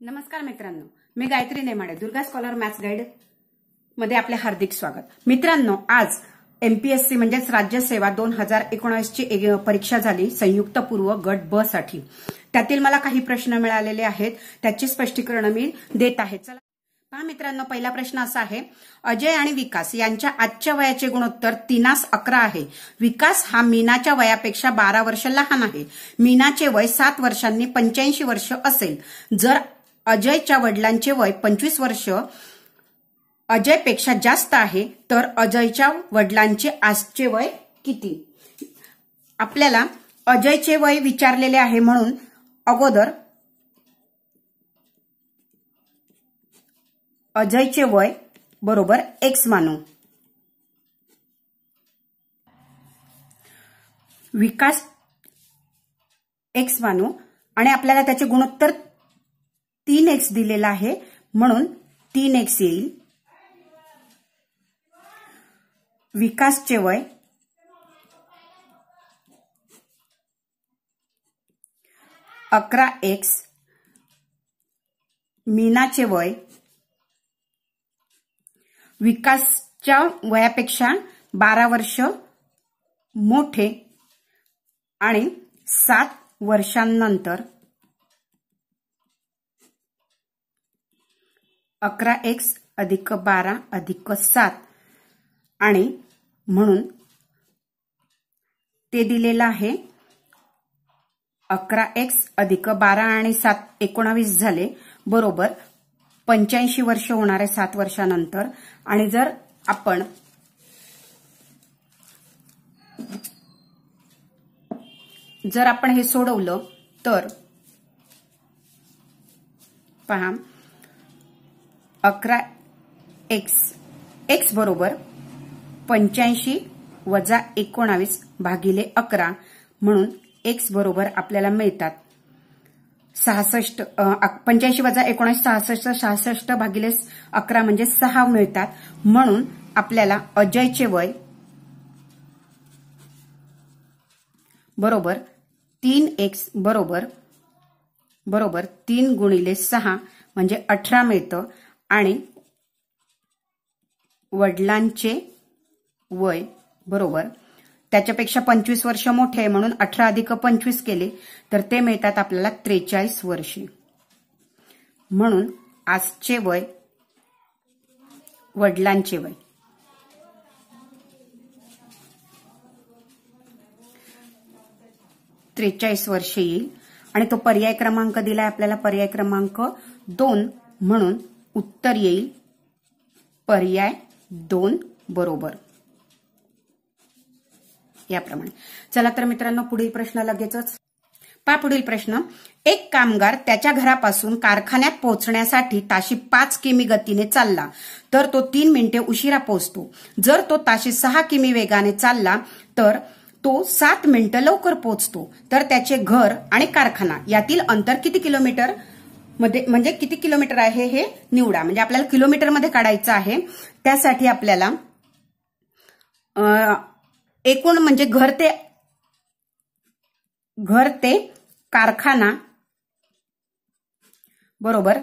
नमस्कार मित्रांनो मी गायत्री नेमाडे दुर्गा स्कॉलर मॅथ्स गाईडमध्ये आपले हार्दिक स्वागत. मित्रांनो आज एमपीएससी म्हणजेच राज्य सेवा दोन हजार एकोणावीसची एक परीक्षा झाली संयुक्त पूर्व गट ब साठी. त्यातील मला काही प्रश्न मिळालेले आहेत त्याची स्पष्टीकरण मी देत आहे. चला पहा मित्रांनो पहिला प्रश्न असा आहे अजय आणि विकास यांच्या आजच्या वयाचे गुणोत्तर तिनास अकरा आहे. विकास हा मीनाच्या वयापेक्षा बारा वर्ष लहान आहे. मीनाचे वय सात वर्षांनी पंच्याऐंशी वर्ष असेल. जर अजयच्या वडिलांचे वय पंचवीस वर्ष अजयपेक्षा जास्त आहे तर अजयच्या वडिलांचे आजचे वय किती? आपल्याला अजयचे वय विचारलेले आहे म्हणून अगोदर अजयचे वय बरोबर एक्स मानू. विकास एक्स मानू. आणि आपल्याला त्याचे गुणोत्तर तीन एक्स दिलेला आहे. म्हणून तीन एक्स येईल. विकासचे वय. अकरा एक्स मीनाचे वय. विकासच्या वयापेक्षा बारा वर्ष मोठे आणि सात वर्षांनंतर अकरा एक्स अधिक बारा अधिक सात. आणि म्हणून ते दिलेलं आहे अकरा एक्स अधिक बारा आणि सात एकोणावीस झाले. बरोबर पंच्याऐंशी वर्ष होणार आहे सात वर्षानंतर. आणि जर आपण जर आपण हे सोडवलं तर पहा. अकरा एक्स एक्स बरोबर पंच्याऐंशी वजा एकोणावीस भागिले अकरा म्हणून एक्स बरोबर आपल्याला मिळतात. सहासष्ट पंच्याऐंशी वजा एकोणीस सहासष्ट सहासष्ट भागिले अकरा म्हणजे सहा मिळतात. म्हणून आपल्याला अजयचे वय बरोबर तीन एक्स बरोबर बरोबर तीन गुणिले सहा म्हणजे अठरा मिळतं. आणि वडिलांचे वय बरोबर. त्याच्यापेक्षा पंचवीस वर्ष मोठे आहे म्हणून अठरा अधिक पंचवीस केले तर ते मिळतात आपल्याला त्रेचाळीस वर्षे. म्हणून आजचे वय वडिलांचे वय. त्रेचाळीस वर्षे येईल आणि तो पर्याय क्रमांक दिलाय आपल्याला पर्याय क्रमांक दोन म्हणून उत्तर येईल. पर्याय दोन बरोबर. याप्रमाणे. चला तर मित्रांनो पुढील प्रश्न लगेचच. पा पुढील प्रश्न. एक कामगार त्याच्या घरापासून कारखान्यात पोहोचण्यासाठी ताशी पाच किमी गतीने चालला तर तो तीन मिनिटे उशिरा पोहोचतो. जर तो ताशी सहा किमी वेगाने चालला तर तो सात मिनिटं लवकर पोहोचतो. तर त्याचे घर आणि कारखाना यातील अंतर किती किलोमीटर? मध्ये म्हणजे किती किलोमीटर आहे हे निवडा. म्हणजे आपल्याला किलोमीटरमध्ये काढायचं आहे. त्यासाठी आपल्याला एकूण म्हणजे घर ते घर ते कारखाना बरोबर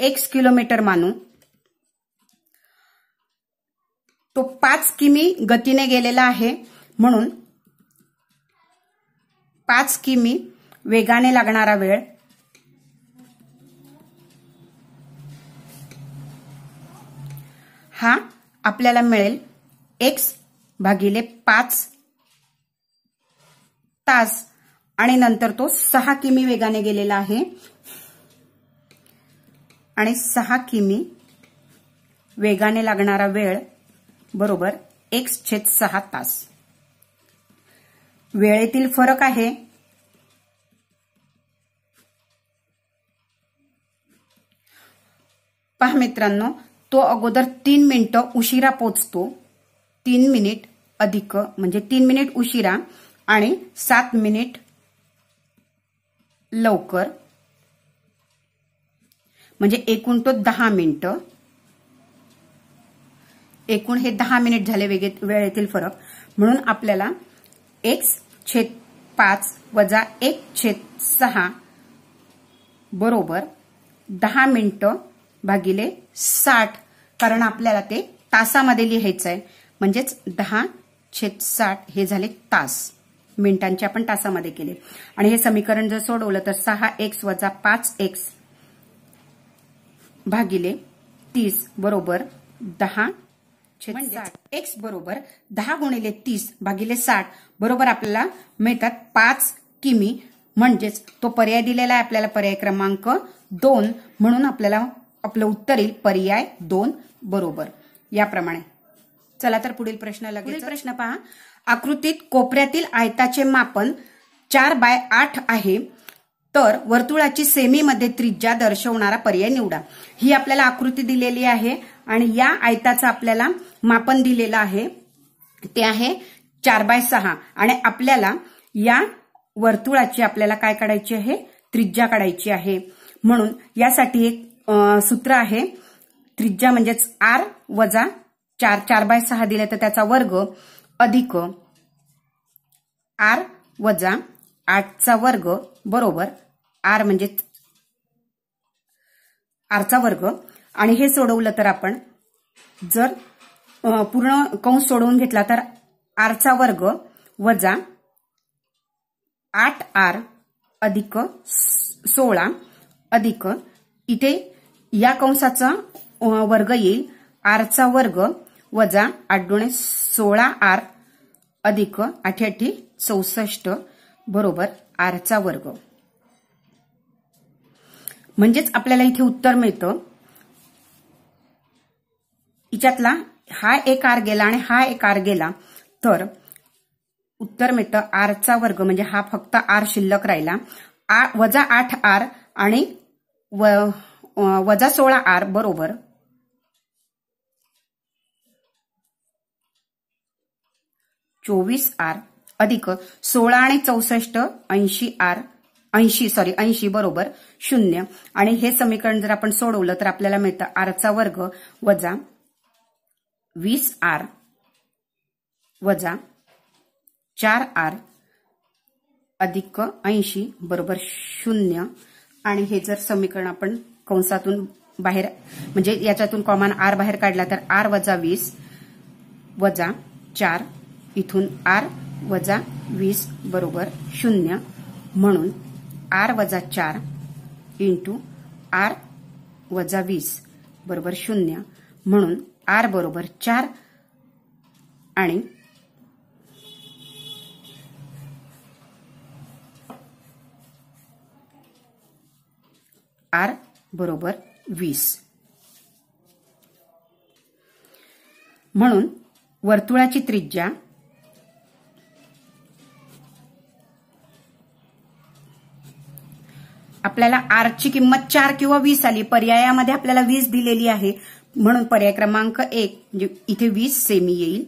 एक्स किलोमीटर मानू. तो पाच किमी गतीने गेलेला आहे. म्हणून पाच किमी वेगाने लागणारा वेळ हा आपल्याला मिळेल एक्स भागिले पाच तास. आणि नंतर तो सहा किमी वेगाने गेलेला आहे. आणि सहा किमी वेगाने लागणारा वेळ बरोबर एक्स छेद सहा तास. वेळेतील फरक आहे. पहा मित्रांनो तो अगोदर तीन मिनिटं उशिरा पोचतो. तीन मिनिट अधिक म्हणजे तीन मिनिट उशिरा आणि सात मिनिट लवकर. म्हणजे एकूण तो दहा मिनिटं. एकूण हे दहा मिनिट झाले वेगे वेळेतील फरक. म्हणून आपल्याला एक्स छेद पाच वजा एक छेद सहा बरोबर दहा मिनिटं भागिले साठ कारण आपल्याला ते तासामध्ये लिहायचं आहे म्हणजेच दहा छेद साठ हे झाले तास. मिनिटांचे आपण तासामध्ये केले. आणि हे समीकरण जर सोडवलं तर सहा एक्स वजा पाच एक्स भागिले तीस बरोबर दहा साठ. एक्स बरोबर दहा गुणिले तीस भागिले साठ बरोबर आपल्याला मिळतात पाच किमी. म्हणजेच तो पर्याय दिलेला आहे आपल्याला पर्याय क्रमांक दोन. म्हणून आपल्याला आपलं उत्तर येईल पर्याय दोन बरोबर. याप्रमाणे. चला तर पुढील प्रश्न लगेच. प्रश्न पहा. आकृतीत कोपऱ्यातील आयताचे मापन चार बाय आठ आहे. तर वर्तुळाची सेमीमध्ये त्रिज्या दर्शवणारा पर्याय निवडा. ही आपल्याला आकृती दिलेली आहे आणि या आयताचं आपल्याला मापन दिलेलं आहे. ते आहे चार बाय सहा. आणि आपल्याला या वर्तुळाची आपल्याला काय काढायची आहे? त्रिज्या काढायची आहे. म्हणून यासाठी एक सूत्र आहे. त्रिज्या म्हणजेच आर वजा चार चार बाय सहा दिले तर त्याचा वर्ग अधिक आर वजा आठचा वर्ग बरोबर आर म्हणजे आरचा वर्ग. आणि हे सोडवलं तर आपण जर पूर्ण कंस सोडवून घेतला तर आरचा वर्ग वजा आठ आर अधिक सोळा अधिक इथे या कंसाचा वर्ग येईल. आरचा वर्ग वजा आठ दोणे सोळा आर अधिक अठ्याठी चौसष्ट बरोबर आरचा वर्ग. म्हणजेच आपल्याला इथे उत्तर मिळतं. हिच्यातला हा एक आर गेला आणि हा एक आर गेला तर उत्तर मिळतं आरचा वर्ग म्हणजे हा फक्त आर शिल्लक राहिला. वजा आठ आर आणि वजा सोळा आर बरोबर. चोवीस आर अधिक सोळा आणि चौसष्ट ऐंशी आर ऐंशी सॉरी ऐंशी बरोबर शून्य. आणि हे समीकरण जर आपण सोडवलं तर आपल्याला मिळतं आरचा वर्ग वजा वीस आर वजा चार आर अधिक ऐंशी बरोबर शून्य. आणि हे जर समीकरण आपण कंसातून बाहेर म्हणजे याच्यातून कॉमन आर बाहेर काढला तर आर वजा वीस वजा चार इथून आर वजा वीस बरोबर शून्य म्हणून आर वजा चार इंटू आर वजा वीस बरोबर शून्य म्हणून आर बरोबर चार आणि आर बरोबर वीस. म्हणून वर्तुळाची त्रिज्या आपल्याला आरची किंमत चार किंवा वीस आली पर्यायामध्ये आपल्याला वीस दिलेली आहे. म्हणून पर्याय क्रमांक एक म्हणजे इथे वीस सेमी येईल.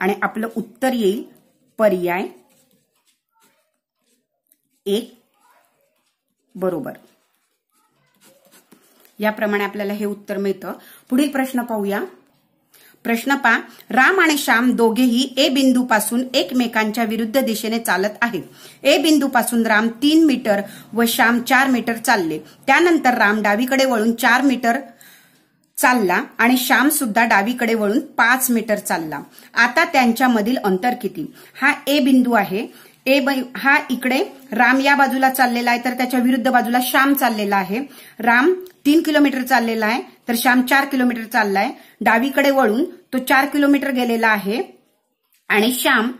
आणि आपलं उत्तर येईल पर्याय एक बरोबर. याप्रमाणे आपल्याला हे उत्तर मिळतं. पुढील प्रश्न पाहूया. प्रश्न पा राम आणि श्याम दोघेही ए बिंदू पासून एकमेकांच्या विरुद्ध दिशेने चालत आहेत. ए बिंदू पासून राम तीन मीटर व श्याम चार मीटर चालले. त्यानंतर राम डावीकडे वळून चार मीटर चालला आणि श्याम सुद्धा डावीकडे वळून पाच मीटर चालला. आता त्यांच्यामधील अंतर किती? हा ए बिंदू आहे. ए हा इकडे राम या बाजूला चाललेला आहे तर त्याच्या विरुद्ध बाजूला श्याम चाललेला आहे. राम तीन किलोमीटर चाललेला आहे तर श्याम चार किलोमीटर चाललाय. डावीकडे वळून तो चार किलोमीटर गेलेला आहे आणि श्याम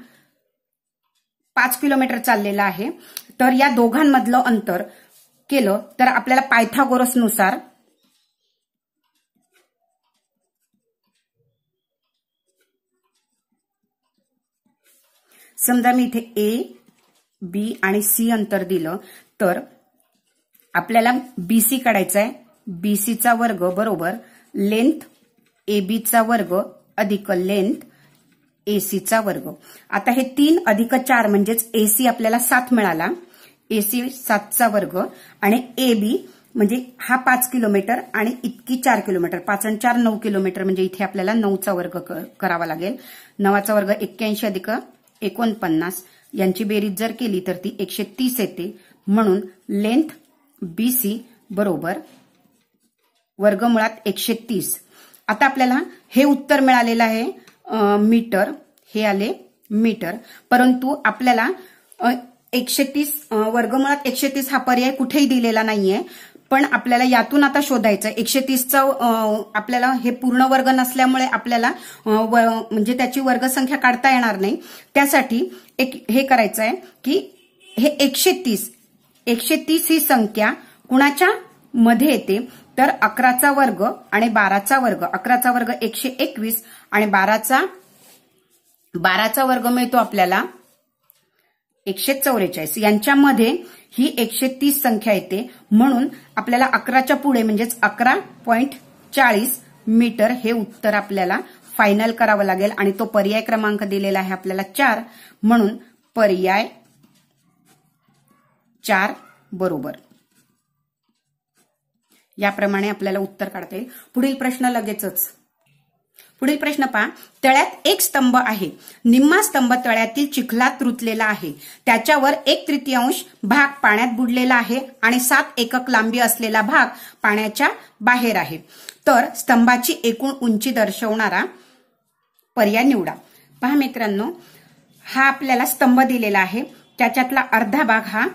पाच किलोमीटर चाललेला आहे. तर या दोघांमधलं अंतर केलं तर आपल्याला पायथागोरसनुसार समजा मी इथे ए बी आणि सी अंतर दिलं तर आपल्याला बीसी काढायचा आहे बीसीचा वर्ग बरोबर लेंथ ए बीचा वर्ग अधिक लेंथ ए सीचा वर्ग. आता हे तीन अधिक चार म्हणजेच एसी आपल्याला सात मिळाला. ए सी सातचा वर्ग आणि ए बी म्हणजे हा पाच किलोमीटर आणि इतकी चार किलोमीटर. पाच आणि चार नऊ किलोमीटर म्हणजे इथे आपल्याला नऊचा वर्ग करावा लागेल. नवाचा वर्ग एक्क्याऐंशी अधिक एकोणपन्नास यांची बेरीज जर केली तर ती एकशे तीस येते. म्हणून लेंथ बीसी बरोबर वर्गमुळात एकशे तीस आता आपल्याला हे उत्तर मिळालेलं आहे मीटर. हे आले मीटर. परंतु आपल्याला एकशे तीस वर्गमुळात एकशे तीस हा पर्याय कुठेही दिलेला नाहीये. पण आपल्याला यातून आता शोधायचं एकशे तीसचं आपल्याला हे पूर्ण वर्ग नसल्यामुळे आपल्याला म्हणजे त्याची वर्गसंख्या काढता येणार नाही. त्यासाठी एक हे करायचं आहे की हे एकशे तीस एकशे तीस ही संख्या कुणाच्या मध्ये येते? तर अकराचा वर्ग आणि बाराचा वर्ग. अकराचा वर्ग एकशे एकवीस आणि बाराचा बाराचा वर्ग मिळतो आपल्याला एकशे चौवेचाळीस यांच्यामध्ये ही एकशे तीस संख्या येते. म्हणून आपल्याला अकराच्या पुढे म्हणजेच अकरा पॉईंट चाळीस मीटर हे उत्तर आपल्याला फायनल करावं लागेल. आणि तो पर्याय क्रमांक दिलेला आहे आपल्याला चार. म्हणून पर्याय चार बरोबर. याप्रमाणे आपल्याला उत्तर काढता येईल. पुढील प्रश्न लगेचच. पुढील प्रश्न पहा. तळ्यात एक स्तंभ आहे. निम्मा स्तंभ तळ्यातील चिखलात रुतलेला आहे. त्याच्यावर एक तृतीयांश भाग पाण्यात बुडलेला आहे आणि सात एकक लांबी असलेला भाग पाण्याच्या बाहेर आहे. तर स्तंभाची एकूण उंची दर्शवणारा पर्याय निवडा. पहा मित्रांनो हा आपल्याला स्तंभ दिलेला आहे. त्याच्यातला अर्धा भाग हा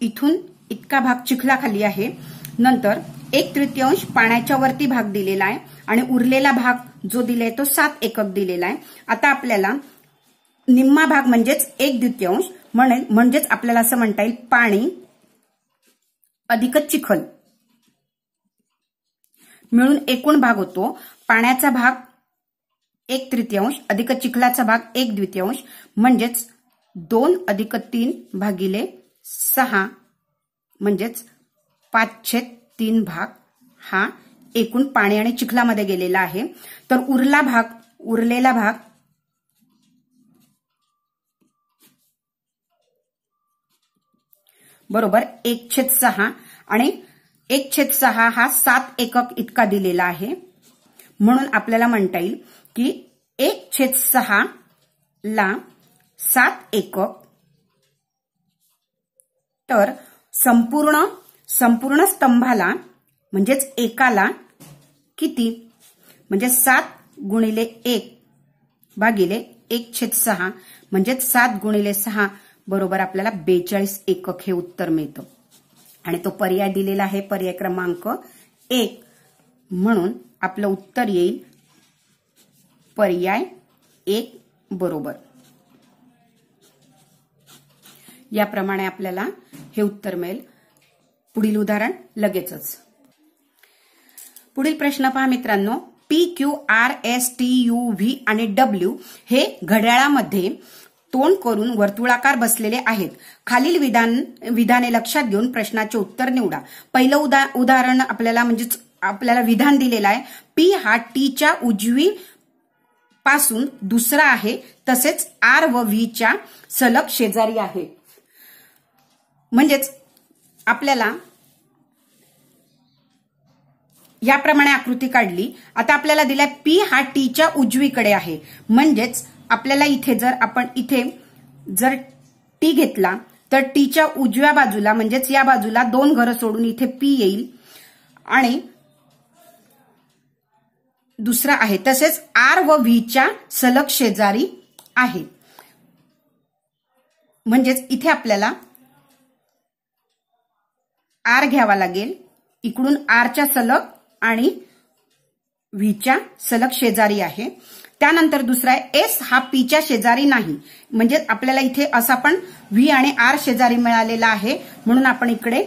इथून इतका भाग चिखलाखाली आहे. नंतर एक तृतीयांश पाण्याच्या वरती भाग दिलेला आहे आणि उरलेला भाग जो दिलाय तो सात एकक दिलेला आहे. आता आपल्याला निम्मा भाग म्हणजेच एक द्वितीयांश म्हणजेच आपल्याला असं म्हणता येईल पाणी अधिक चिखल. मिळून एकूण भाग होतो. पाण्याचा भाग एक तृतीयांश अधिक चिखलाचा भाग एक द्वितीयांश म्हणजेच दोन अधिक तीन भागिले सहा म्हणजेच पाचशे तीन भाग हा एकूण पाणी आणि चिखलामध्ये गेलेला आहे. तर उरला भाग उरलेला भाग बरोबर एक छेद सहा आणि एक छेद सहा हा सात एकक इतका दिलेला आहे. म्हणून आपल्याला म्हणता येईल की एक छेद सहा ला सात एकक. तर संपूर्ण संपूर्ण स्तंभाला म्हणजेच एकाला किती? म्हणजे सात गुणिले एक भागिले एक छेद सहा म्हणजेच सात गुणिले सहा बरोबर आपल्याला बेचाळीस एकक हे उत्तर मिळतं. आणि तो पर्याय दिलेला आहे पर्याय क्रमांक एक. म्हणून आपलं उत्तर येईल पर्याय एक बरोबर. याप्रमाणे आपल्याला हे उत्तर मिळेल. पुढील उदाहरण लगेचच. पुढील प्रश्न पहा मित्रांनो. P Q R S T U V आणि डब्ल्यू हे घड्याळामध्ये तोंड करून वर्तुळाकार बसलेले आहेत. खालील विधान विधाने लक्षात घेऊन प्रश्नाचे उत्तर निवडा. पहिलं उदा उदाहरण आपल्याला म्हणजेच आपल्याला विधान दिलेलं आहे. पी हा टीच्या उजवी पासून दुसरा आहे. तसेच आर व व्हीच्या सलग शेजारी आहे. म्हणजेच आपल्याला याप्रमाणे आकृती काढली. आता आपल्याला दिलाय पी हा टीच्या उजवीकडे आहे. म्हणजेच आपल्याला इथे जर आपण इथे जर टी घेतला तर टीच्या उजव्या बाजूला म्हणजेच या बाजूला दोन घरं सोडून इथे पी येईल. आणि दुसरा आहे. तसेच आर व व्हीच्या सलग शेजारी आहे. म्हणजेच इथे आपल्याला आर घ्यावा लागेल. इकडून आरच्या सलग आणि व्हीच्या सलग शेजारी आहे. त्यानंतर दुसरा आहे एस हा पीच्या शेजारी नाही. म्हणजे आपल्याला इथे असा पण व्ही आणि आर शेजारी मिळालेला आहे. म्हणून आपण इकडे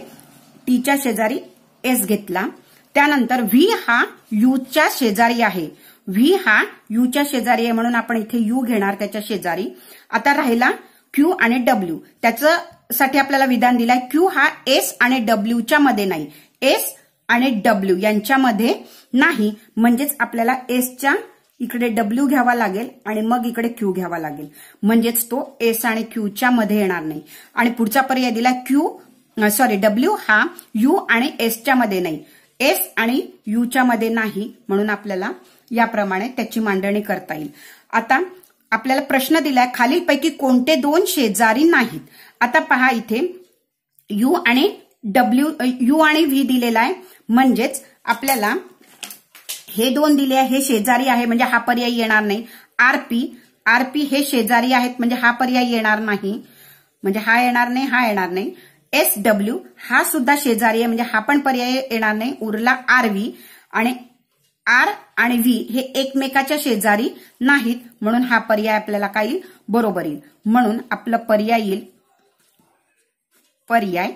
टीच्या शेजारी एस घेतला. त्यानंतर व्ही हा यूच्या शेजारी आहे. व्ही हा यूच्या शेजारी आहे म्हणून आपण इथे यू घेणार त्याच्या शेजारी. आता राहिला क्यू आणि डब्ल्यू. त्याच्यासाठी आपल्याला विधान दिलाय क्यू हा एस आणि डब्ल्यूच्या मध्ये नाही. एस आणि डब्ल्यू यांच्यामध्ये नाही. म्हणजेच आपल्याला एसच्या इकडे डब्ल्यू घ्यावा लागेल आणि मग इकडे क्यू घ्यावा लागेल. म्हणजेच तो एस आणि क्यूच्या मध्ये येणार नाही. आणि पुढचा पर्याय दिला क्यू सॉरी डब्ल्यू हा यू आणि एसच्या मध्ये नाही. एस आणि यूच्या मध्ये नाही म्हणून आपल्याला याप्रमाणे त्याची मांडणी करता येईल. आता आपल्याला प्रश्न दिलाय खालीलपैकी कोणते दोन शेजारी नाहीत? आता पहा इथे यू आणि डब्ल्यू यू आणि व्ही दिलेला आहे. म्हणजेच आपल्याला हे दोन दिले आहे हे शेजारी आहे म्हणजे हा पर्याय येणार नाही. आरपी आरपी हे शेजारी आहेत म्हणजे हा पर्याय येणार नाही. म्हणजे हा येणार नाही हा येणार नाही. एस डब्ल्यू हा सुद्धा शेजारी आहे म्हणजे हा पण पर्याय येणार नाही. उरला आर व्ही आणि आर आणि व्ही हे एकमेकाच्या शेजारी नाहीत म्हणून हा पर्याय आपल्याला काय येईल? बरोबर येईल. म्हणून आपलं पर्याय येईल पर्याय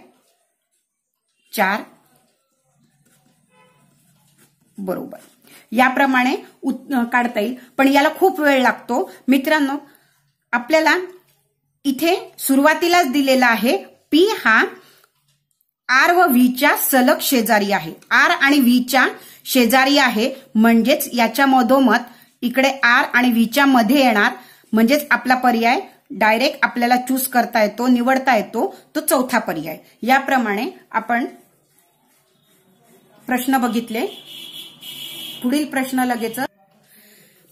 चार. बरोबर. याप्रमाणे काढता येईल. पण याला खूप वेळ लागतो. मित्रांनो आपल्याला इथे सुरुवातीलाच दिलेला आहे. पी हा आर व व्हीच्या सलग शेजारी आहे. आर आणि व्हीच्या शेजारी आहे. म्हणजेच याच्या मधोमध इकडे आर आणि व्हीच्या मध्ये येणार. म्हणजेच आपला पर्याय डायरेक्ट आपल्याला चूज करता येतो निवडता येतो. तो चौथा पर्याय. याप्रमाणे आपण प्रश्न बघितले. पुढील प्रश्न लगेच.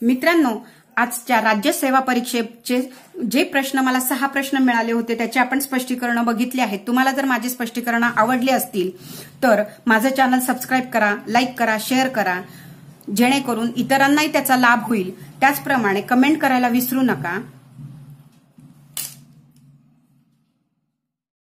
मित्रांनो आजच्या राज्य सेवा परीक्षेचे जे प्रश्न मला सहा प्रश्न मिळाले होते त्याचे आपण स्पष्टीकरण बघितले आहेत. तुम्हाला जर माझे स्पष्टीकरण आवडले असतील तर माझं चॅनल सबस्क्राईब करा लाईक करा शेअर करा. जेणेकरून इतरांनाही त्याचा लाभ होईल. त्याचप्रमाणे कमेंट करायला विसरू नका.